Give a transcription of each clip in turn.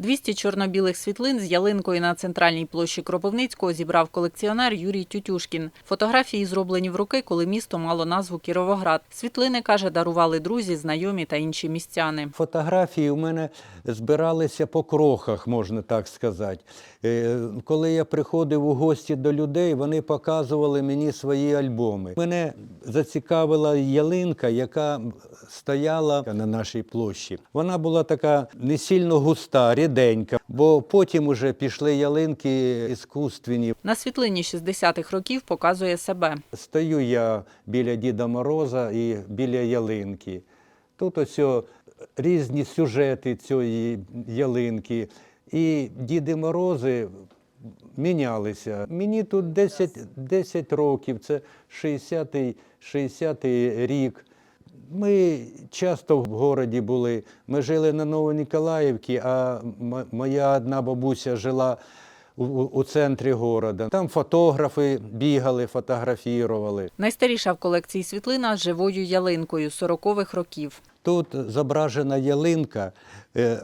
200 чорно-білих світлин з ялинкою на центральній площі Кропивницького зібрав колекціонер Юрій Тютюшкін. Фотографії зроблені в роки, коли місто мало назву Кіровоград. Світлини, каже, дарували друзі, знайомі та інші містяни. Фотографії у мене збиралися по крохах, можна так сказати. Е, Коли я приходив у гості до людей, вони показували мені свої альбоми. Мене зацікавила ялинка, яка стояла на нашій площі. Вона була така не сильно густа, ріденька, бо потім уже пішли ялинки іскусственні. На світлині 60-х років показує себе. Стою я біля Діда Мороза і біля ялинки. Тут ось різні сюжети цієї ялинки. І Діди Морози мінялися. Мені тут 10, 10 років, це 60-й 60-й рік. Ми часто в городі були. Ми жили на Новоніколаївці, а моя одна бабуся жила у, у центрі города. Там фотографи бігали, фотографірували. Найстаріша в колекції світлина з живою ялинкою 40-х років. Тут зображена ялинка е,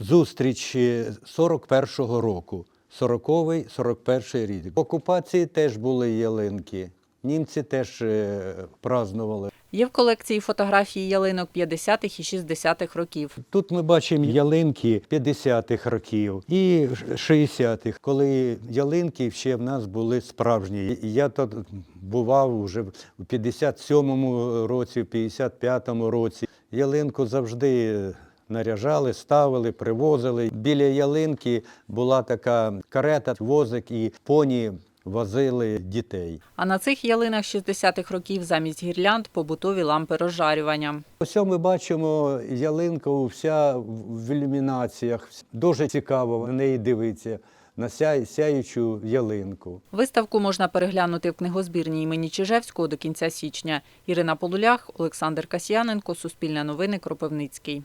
зустріч е, 41-го року. 40-й, 41-й рік. В окупації теж були ялинки. Німці теж е, празднували. Є в колекції фотографії ялинок 50-х і 60-х років. Тут ми бачимо ялинки 50-х років і 60-х, коли ялинки ще в нас були справжні. Я тут бував вже в 57-му році, в 55-му році. Ялинку завжди наряжали, ставили, привозили. Біля ялинки була така карета, возик і поні возили дітей. А на цих ялинах 60-х років замість гірлянд побутові лампи розжарювання. Ось ми бачимо ялинку вся в ілюмінаціях. Дуже цікаво на неї дивитися, на ся- сяючу ялинку. Виставку можна переглянути в книгозбірні імені Чижевського до кінця січня. Ірина Полулях, Олександр Касьяненко, Суспільне новини, Кропивницький.